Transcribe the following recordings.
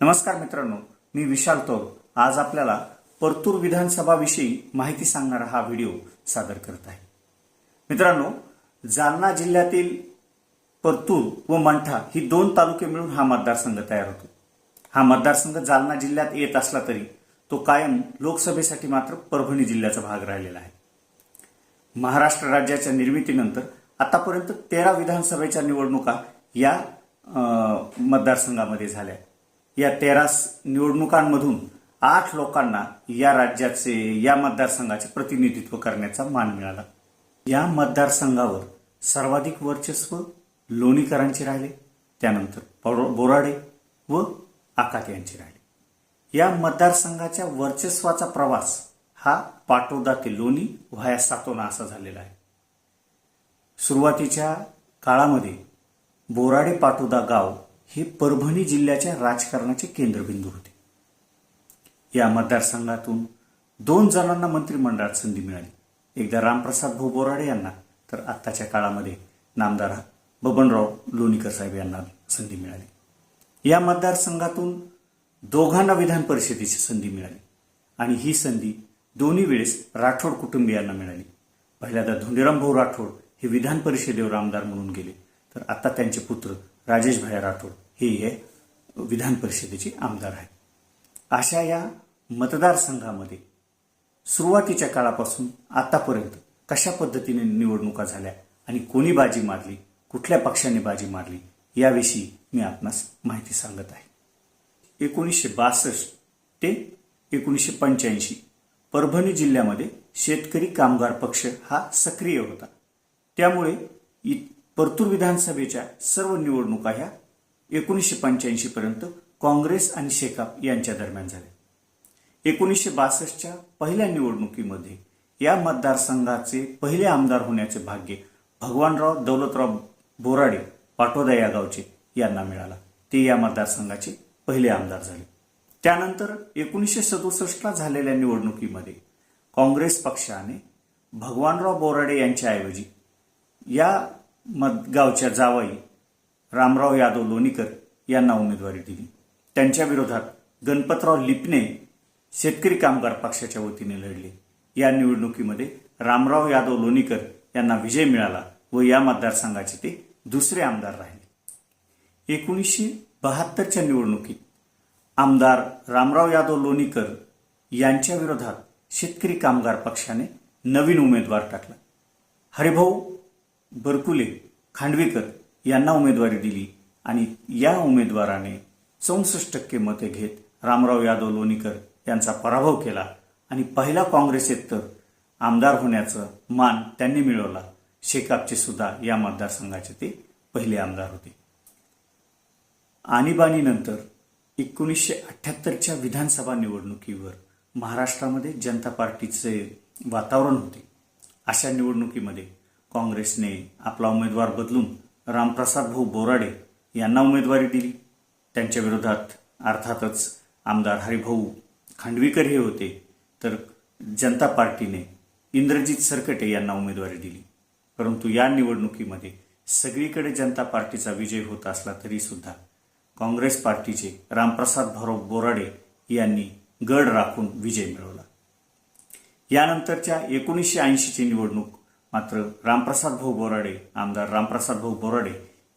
नमस्कार मित्रांनो मी विशाल तौर. आज आपल्याला परतूर विधानसभा विषयी माहिती सांगणारा हा व्हिडिओ सादर करत आहे. मित्रांनो जालना जिल्ह्यातील परतूर व मंठा ही दोन तालुके मिळून हा मतदारसंघ तयार होतो. हा मतदारसंघ जालना जिल्ह्यात येत असला तरी तो कायम लोकसभेसाठी मात्र परभणी जिल्ह्याचा भाग राहिलेला आहे. महाराष्ट्र राज्याच्या निर्मितीनंतर आतापर्यंत तेरा विधानसभेच्या निवडणुका या मतदारसंघामध्ये झाल्या. या तेरा निवडणुकांमधून आठ लोकांना या राज्याचे या मतदारसंघाचे प्रतिनिधित्व करण्याचा मान मिळाला. या मतदारसंघावर सर्वाधिक वर्चस्व लोणीकरांचे राहिले. त्यानंतर बोराडे व आकात यांचे राहिले. या मतदारसंघाच्या वर्चस्वाचा प्रवास हा पाटोदा ते लोणी व्हाया सातोना असा झालेला आहे. सुरुवातीच्या काळामध्ये बोराडे पाटोदा गाव हे परभणी जिल्ह्याच्या राजकारणाचे केंद्रबिंदू होते. या मतदारसंघातून दोन जणांना मंत्रिमंडळात संधी मिळाली. एकदा रामप्रसाद भाऊ बोराडे यांना तर आत्ताच्या काळामध्ये नामदार बबनराव लोणीकर साहेब यांना संधी मिळाली. या मतदारसंघातून दोघांना विधान परिषदेची संधी मिळाली. आणि ही संधी दोन्ही वेळेस राठोड कुटुंबियांना मिळाली. पहिल्यांदा धोंडीराम भाऊ राठोड हे विधान परिषदेवर आमदार म्हणून गेले. तर आता त्यांचे पुत्र राजेश भाया राठोड हे हे विधान परिषदेचे आमदार आहेत. अशा या मतदारसंघामध्ये सुरुवातीच्या काळापासून आतापर्यंत कशा पद्धतीने निवडणुका झाल्या आणि कोणी बाजी मारली कुठल्या पक्षाने बाजी मारली याविषयी मी आपणास माहिती सांगत आहे. एकोणीसशे बासष्ट ते एकोणीसशे पंच्याऐंशी परभणी जिल्ह्यामध्ये शेतकरी कामगार पक्ष हा सक्रिय होता. त्यामुळे इ- परतूर विधानसभेच्या सर्व निवडणुका ह्या एकोणीसशे पंच्याऐंशी पर्यंत काँग्रेस आणि शेकाप यांच्या दरम्यान झाल्या. एकोणीसशे बासष्टच्या पहिल्या निवडणुकीमध्ये या मतदारसंघाचे पहिले आमदार होण्याचे भाग्य भगवानराव दौलतराव बोराडे पाटोदा या गावचे यांना मिळाला. ते या मतदारसंघाचे पहिले आमदार झाले. त्यानंतर एकोणीसशे सदुसष्टला झालेल्या निवडणुकीमध्ये काँग्रेस पक्षाने भगवानराव बोराडे यांच्याऐवजी या मत गावच्या जावाई रामराव यादव लोणीकर यांना उमेदवारी दिली. त्यांच्या विरोधात गणपतराव लिपणे शेतकरी कामगार पक्षाच्या वतीने लढले. या निवडणुकीमध्ये रामराव यादव लोणीकर यांना विजय मिळाला व या मतदारसंघाचे ते दुसरे आमदार राहिले. एकोणीसशे बहात्तरच्या निवडणुकीत आमदार रामराव यादव लोणीकर यांच्या विरोधात शेतकरी कामगार पक्षाने नवीन उमेदवार टाकला. हरिभाऊ बरकुले खांडवीकर यांना उमेदवारी दिली आणि या उमेदवाराने चौसष्ट टक्के मते घेत रामराव यादव लोणीकर यांचा पराभव केला आणि पहिला काँग्रेसेतर आमदार होण्याचं मान त्यांनी मिळवला. शेकापचे सुद्धा या मतदारसंघाचे ते पहिले आमदार होते. आणीबाणीनंतर एकोणीसशे अठ्ठ्याहत्तरच्या विधानसभा निवडणुकीवर महाराष्ट्रामध्ये जनता पार्टीचे वातावरण होते. अशा निवडणुकीमध्ये काँग्रेसने आपला उमेदवार बदलून रामप्रसाद भाऊ बोराडे यांना उमेदवारी दिली. त्यांच्या विरोधात अर्थातच आमदार हरिभाऊ खांडवीकर हे होते. तर जनता पार्टीने इंद्रजित सरकटे यांना उमेदवारी दिली. परंतु या निवडणुकीमध्ये सगळीकडे जनता पार्टीचा विजय होत असला तरीसुद्धा काँग्रेस पार्टीचे रामप्रसाद भाऊ बोराडे यांनी गड राखून विजय मिळवला. यानंतरच्या एकोणीसशे ऐंशीची निवडणूक मात्र रामप्रसाद भाऊ बोराडे आमदार रामप्रसाद भाऊ बोराडे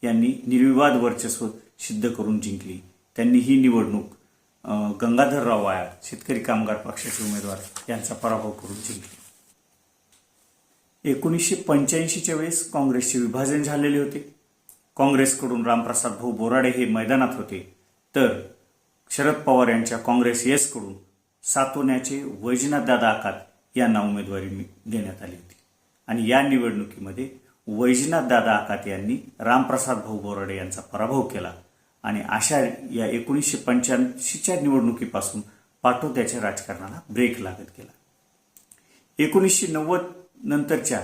यांनी निर्विवाद वर्चस्व सिद्ध करून जिंकली. त्यांनी ही निवडणूक गंगाधरराव वाया शेतकरी कामगार पक्षाचे उमेदवार यांचा पराभव करून जिंकली. एकोणीसशे पंच्याऐंशीच्या वेळेस काँग्रेसचे विभाजन झालेले होते. काँग्रेसकडून रामप्रसाद भाऊ बोराडे हे मैदानात होते. तर शरद पवार यांच्या काँग्रेस येसकडून सातोण्याचे वैजनाथदादा आकात यांना उमेदवारी देण्यात आली होती. आणि या निवडणुकीमध्ये वैजनाथदादा आकात यांनी रामप्रसाद भाऊ बोराडे यांचा पराभव केला आणि अशा या एकोणीसशे पंच्याऐंशीच्या निवडणुकीपासून पाठोत्याच्या राजकारणाला ब्रेक लागत गेला. एकोणीसशे नव्वद नंतरच्या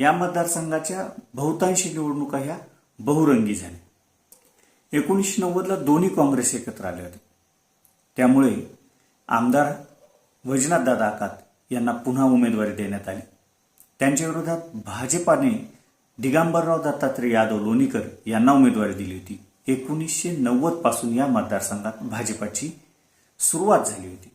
या मतदारसंघाच्या बहुतांशी निवडणुका ह्या बहुरंगी झाल्या. एकोणीसशे नव्वदला दोन्ही काँग्रेस एकत्र आले होते. त्यामुळे आमदार वैजनाथदादा आकात यांना पुन्हा उमेदवारी देण्यात आली. त्यांच्या विरोधात भाजपाने दिगंबरराव दत्तात्रय यादव लोणीकर यांना उमेदवारी दिली होती. एकोणीसशे नव्वदपासून या मतदारसंघात भाजपाची सुरुवात झाली होती.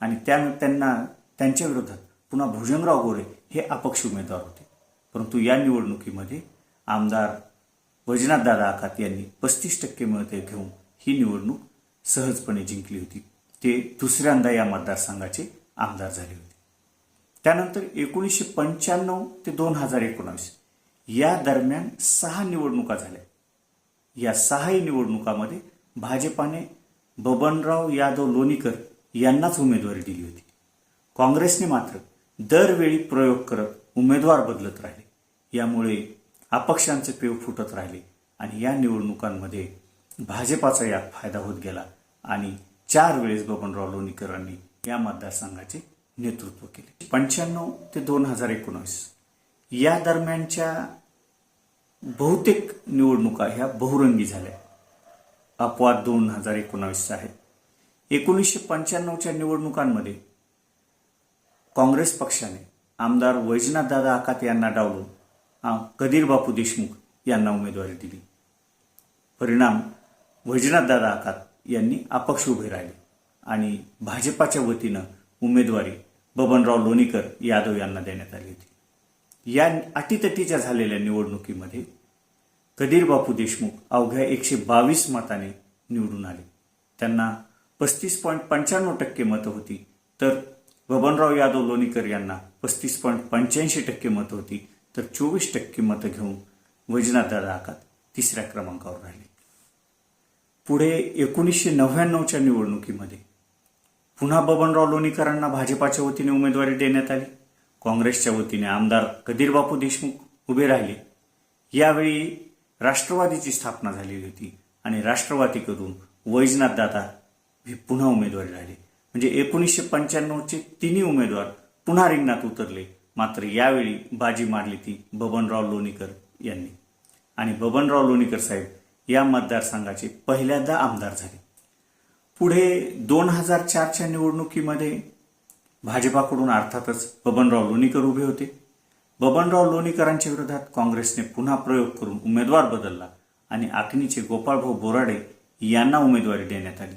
आणि त्या त्यांना त्यांच्या विरोधात पुन्हा भुजंगराव गोरे हे अपक्ष उमेदवार होते. परंतु या निवडणुकीमध्ये आमदार वैजनाथदादा आखात यांनी पस्तीस टक्के मिळते घेऊन ही निवडणूक सहजपणे जिंकली होती. ते दुसऱ्यांदा या मतदारसंघाचे आमदार झाले होते. त्यानंतर एकोणीसशे पंच्याण्णव ते दोन हजार एकोणावीस. या दरम्यान सहा निवडणुका झाल्या. या सहाही निवडणुकामध्ये भाजपाने बबनराव यादव लोणीकर यांनाच उमेदवारी दिली होती. काँग्रेसने मात्र दरवेळी प्रयोग करत उमेदवार बदलत राहिले. यामुळे अपक्षांचे पेव फुटत राहिले आणि या निवडणुकांमध्ये भाजपाचा यात फायदा होत गेला आणि चार वेळेस बबनराव लोणीकरांनी या मतदारसंघाचे नेतृत्व केले. पंच्याण्णव ते दोन हजार एकोणावीस. या दरम्यानच्या बहुतेक निवडणुका ह्या बहुरंगी झाल्या. अपवाद दोन हजार एकोणावीसचा आहेत. एकोणीसशे पंच्याण्णवच्या निवडणुकांमध्ये काँग्रेस पक्षाने आमदार वैजनाथदादा आकात यांना डावलून कदीर बापू देशमुख यांना उमेदवारी दिली. परिणाम वैजनाथदादा आकात यांनी अपक्ष उभे राहिले आणि भाजपाच्या वतीनं उमेदवारी बबनराव लोणीकर यादव यांना देण्यात आली होती. या अटीतटीच्या झालेल्या निवडणुकीमध्ये कदीर बापू देशमुख अवघ्या एकशे बावीस मताने निवडून आले. त्यांना पस्तीस पॉईंट पंच्याण्णव टक्के मतं होती तर बबनराव यादव लोणीकर यांना पस्तीस पॉईंट पंच्याऐंशी टक्के मतं होती तर चोवीस टक्के मतं घेऊन वैजनाथदादा आकात तिसऱ्या क्रमांकावर राहिले. पुढे एकोणीसशे नव्याण्णवच्या निवडणुकीमध्ये पुन्हा बबनराव लोणीकरांना भाजपाच्या वतीने उमेदवारी देण्यात आली. काँग्रेसच्या वतीने आमदार कदीरबापू देशमुख उभे राहिले. यावेळी राष्ट्रवादीची स्थापना झालेली होती आणि राष्ट्रवादीकडून वैजनाथ दादा हे पुन्हा उमेदवारी राहिले. म्हणजे एकोणीसशे पंच्याण्णवचे तिन्ही उमेदवार पुन्हा रिंगणात उतरले. मात्र यावेळी बाजी मारली ती बबनराव लोणीकर यांनी. आणि बबनराव लोणीकर साहेब या मतदारसंघाचे पहिल्यांदा आमदार झाले. पुढे दोन हजार चारच्या निवडणुकीमध्ये भाजपाकडून अर्थातच बबनराव लोणीकर उभे होते. बबनराव लोणीकरांच्या विरोधात काँग्रेसने पुन्हा प्रयोग करून उमेदवार बदलला आणि आखणीचे गोपाळभाऊ बोराडे यांना उमेदवारी देण्यात आली.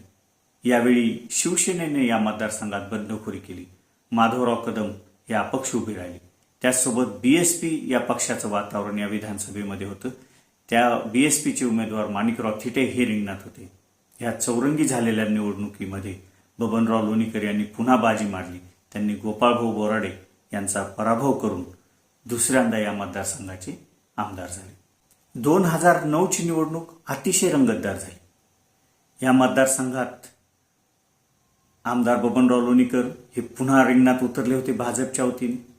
यावेळी शिवसेनेने या मतदारसंघात बंडखोरी केली. माधवराव कदम हे अपक्ष उभे राहिले. त्याचसोबत बीएसपी या पक्षाचं वातावरण या विधानसभेमध्ये होतं. त्या बीएसपीचे उमेदवार माणिकराव थिटे हे रिंगणात होते. ह्या चौरंगी झालेल्या निवडणुकीमध्ये बबनराव लोणीकर यांनी पुन्हा बाजी मारली. त्यांनी गोपाळभाऊ बोराडे यांचा पराभव करून दुसऱ्यांदा या मतदारसंघाचे आमदार झाले. दोन हजार नऊची निवडणूक अतिशय रंगतदार झाली. या मतदारसंघात आमदार बबनराव लोणीकर हे पुन्हा रिंगणात उतरले होते भाजपच्या वतीने.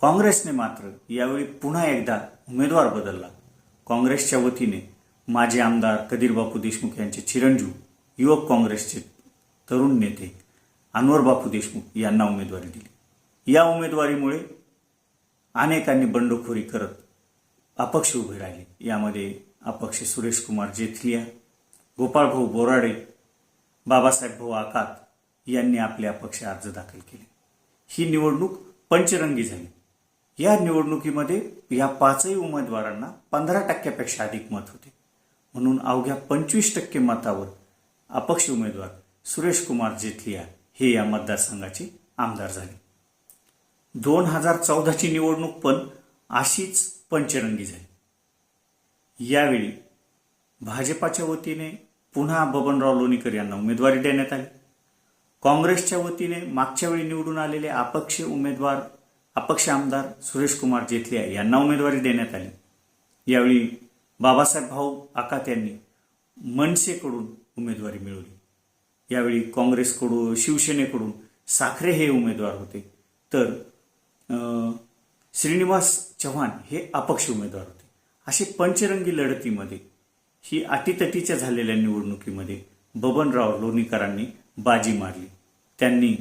काँग्रेसने मात्र यावेळी पुन्हा एकदा उमेदवार बदलला. काँग्रेसच्या वतीने माजी आमदार कदीरबापू देशमुख यांचे चिरंजीव युवक काँग्रेसचे तरुण नेते अनवर बापू देशमुख यांना उमेदवारी दिली. या उमेदवारीमुळे अनेकांनी बंडखोरी करत अपक्ष उभे राहिले. यामध्ये अपक्ष सुरेश कुमार जेथलिया गोपाळभाऊ बोराडे बाबासाहेब भाऊ आकात यांनी आपले अपक्ष अर्ज दाखल केले. ही निवडणूक पंचरंगी झाली. या निवडणुकीमध्ये या पाचही उमेदवारांना पंधरा टक्क्यापेक्षा अधिक मत होते. म्हणून अवघ्या पंचवीस टक्के मतावर अपक्ष उमेदवार सुरेश कुमार जेथलिया हे या मतदारसंघाचे आमदार झाले. दोन हजार चौदाची निवडणूक पण अशीच पंचरंगी झाली. यावेळी भाजपाच्या वतीने पुन्हा बबनराव लोणीकर यांना उमेदवारी देण्यात आली. काँग्रेसच्या वतीने मागच्या वेळी निवडून आलेले अपक्ष उमेदवार अपक्ष आमदार सुरेश कुमार जेथलिया यांना उमेदवारी देण्यात आली. यावेळी बाबासाहेब भाऊ आकात यांनी मनसेकडून उमेदवारी मिळवली. यावेळी काँग्रेसकडून शिवसेनेकडून साखरे हे उमेदवार होते. तर श्रीनिवास चव्हाण हे अपक्ष उमेदवार होते. असे पंचरंगी लढतीमध्ये ही अटीतटीच्या झालेल्या निवडणुकीमध्ये बबनराव लोणीकरांनी बाजी मारली. त्यांनी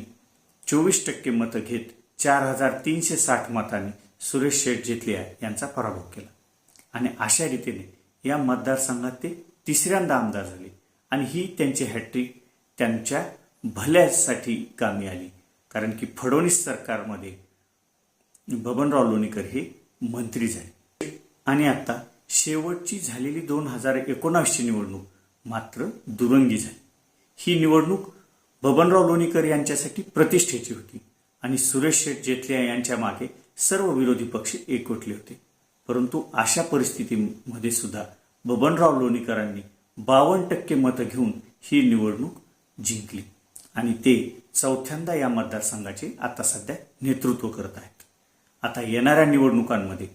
चोवीस टक्के मतं घेत चार हजार तीनशे साठ मतांनी सुरेश शेठ जेथलिया यांचा पराभव केला. आणि अशा रीतीने या मतदारसंघात ते तिसऱ्यांदा आमदार झाले. आणि ही त्यांची हॅट्रिक त्यांच्या भल्यासाठी कामी आली. कारण की फडणवीस सरकारमध्ये बबनराव लोणीकर हे मंत्री झाले. आणि आता शेवटची झालेली दोन हजार एकोणावीसची निवडणूक मात्र दुरंगी झाली. ही निवडणूक बबनराव लोणीकर यांच्यासाठी प्रतिष्ठेची होती. आणि सुरेश शेठ जेटलिया यांच्या मागे सर्व विरोधी पक्ष एकवटले होते. परंतु अशा परिस्थितीमध्ये सुद्धा बबनराव लोणीकरांनी बावन्न टक्के मतं घेऊन ही निवडणूक जिंकली. आणि ते चौथ्यांदा या मतदारसंघाचे आता सध्या नेतृत्व करत आहेत. आता येणाऱ्या निवडणुकांमध्ये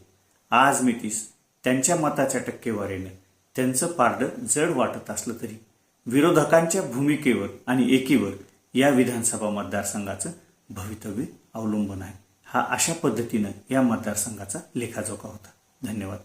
आज मितीस त्यांच्या मताच्या टक्केवारीने त्यांचं पारडं जड वाटत असलं तरी विरोधकांच्या भूमिकेवर आणि एकीवर या विधानसभा मतदारसंघाचं भवितव्य अवलंबून आहे. हा अशा पद्धतीनं या मतदारसंघाचा लेखाजोखा होता. धन्यवाद.